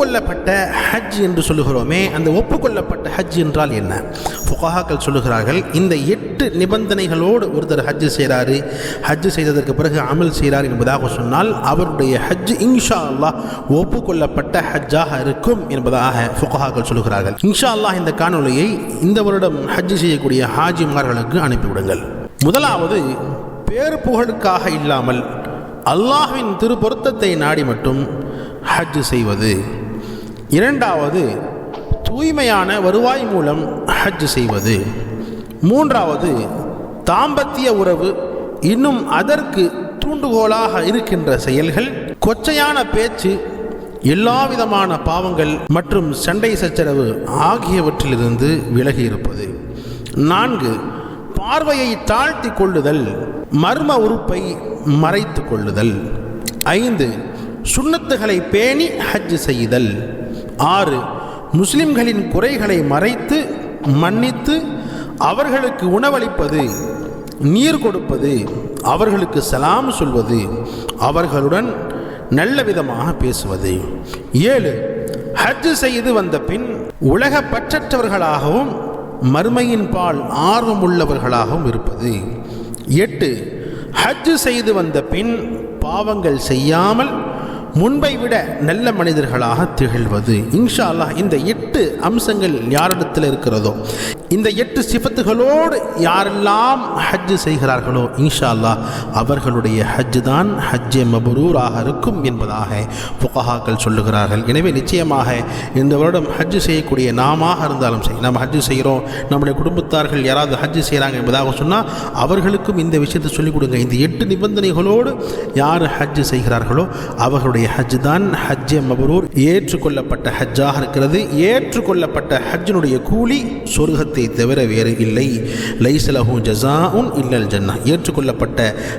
ஒப்புக்கொள்ளப்பட்ட ஹஜ் என்று சொல்லுகிறோமே அந்த ஒப்புக்கொள்ளப்பட்ட ஹஜ் என்றால் என்ன? ஃபுகாக்கள் சொல்லுகிறார்கள் இந்த எட்டு நிபந்தனைகளோடு ஒருத்தர் ஹஜ்ஜு செய்கிறாரு ஹஜ் செய்ததற்கு பிறகு அமல் செய்கிறார் என்பதாக சொன்னால் அவருடைய ஹஜ் இன்ஷா அல்லாஹ் ஒப்புக்கொள்ளப்பட்ட ஹஜ்ஜாக இருக்கும் என்பதாக ஃபுகாக்கள் சொல்லுகிறார்கள். இன்ஷா அல்லாஹ் இந்த காணொலியை இந்த வருடம் ஹஜ் செய்யக்கூடிய ஹாஜிமார்களுக்கு அனுப்பிவிடுங்கள். முதலாவது பேர் புகழுக்காக இல்லாமல் அல்லாஹ்வின் திருப்பொருத்தத்தை நாடி மட்டும் ஹஜ் செய்வது. இரண்டாவது தூய்மையான வருவாய் மூலம் ஹஜ் செய்வது. மூன்றாவது தாம்பத்திய உறவு இன்னும் அதற்கு தூண்டுகோலாக இருக்கின்ற செயல்கள் கொச்சையான பேச்சு எல்லா விதமான பாவங்கள் மற்றும் சண்டை சச்சரவு ஆகியவற்றிலிருந்து விலகி இருப்பது நான்கு பார்வையை தாழ்த்தி கொள்ளுதல் மர்ம உறுப்பை மறைத்து கொள்ளுதல். ஐந்து சுண்ணத்துகளை பேணி ஹஜ் செய்தல். ஆறு முஸ்லிம்களின் குறைகளை மறைத்து மன்னித்து அவர்களுக்கு உணவளிப்பது நீர் கொடுப்பது அவர்களுக்கு சலாம் சொல்வது அவர்களுடன் நல்ல விதமாக பேசுவது. ஏழு ஹஜ் செய்து வந்த பின் உலக பற்றற்றவர்களாகவும் மறுமையின் பால் ஆர்வமுள்ளவர்களாகவும் இருப்பது. எட்டு ஹஜ் செய்து வந்த பின் பாவங்கள் செய்யாமல் முன்பை விட நல்ல மனிதர்களாக திகழ்வது இன்ஷா அல்லாஹ் இந்த எட்டு அம்சங்கள் யாரிடத்தில் இருக்கிறதோ இந்த எட்டு சிபத்துகளோடு யாரெல்லாம் ஹஜ்ஜு செய்கிறார்களோ இன்ஷா அல்லாஹ் அவர்களுடைய ஹஜ்ஜு தான் ஹஜ்ஜே மபரூராக இருக்கும் என்பதாக புகஹாக்கள் சொல்லுகிறார்கள். எனவே நிச்சயமாக இந்த வருடம் ஹஜ் செய்யக்கூடிய நாம இருந்தாலும் சரி நம்ம ஹஜ்ஜு செய்கிறோம் நம்முடைய குடும்பத்தார்கள் யாராவது ஹஜ் செய்கிறாங்க என்பதாக சொன்னால் அவர்களுக்கும் இந்த விஷயத்தை சொல்லிக் கொடுங்க. இந்த எட்டு நிபந்தனைகளோடு யார் ஹஜ்ஜு செய்கிறார்களோ அவர்களுடைய ஹஜ் தான் ஹஜ்ஜே மபரூர். ஏற்றுக்கொள்ளப்பட்ட ஹஜ்ஜாக இருக்கிறது. ஏற்றுக்கொள்ளப்பட்ட ஹஜ்ஜினுடைய கூலி சொர்க்கத்தை தவிர வேறு இல்லை. லைசலஹு ஜசாஉன் இல்லல் ஜன்னா. ஏற்றுக்கொள்ளப்பட்ட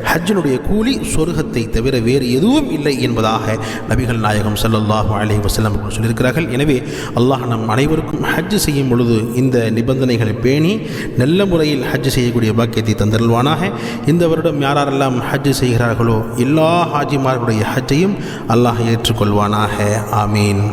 ஹஜ்ஜனுடைய கூலி சொர்க்கத்தை தவிர வேறு எதுவும் இல்லை என்பதாக நபிகள் நாயகம் சல்லாஹூ அலி வசலம் சொல்லியிருக்கிறார்கள். எனவே அல்லாஹ் நம் அனைவருக்கும் ஹஜ் செய்யும் பொழுது இந்த நிபந்தனைகளை பேணி நல்ல முறையில் ஹஜ் செய்யக்கூடிய பாக்கியத்தை தந்தருள்வானாக. இந்த வருடம் யாரெல்லாம் ஹஜ் செய்கிறார்களோ எல்லா ஹாஜிமார்களுடைய ஹஜ்ஜையும் அல்லாஹ் ஏற்றுக்கொள்வானாக. ஆமீன்.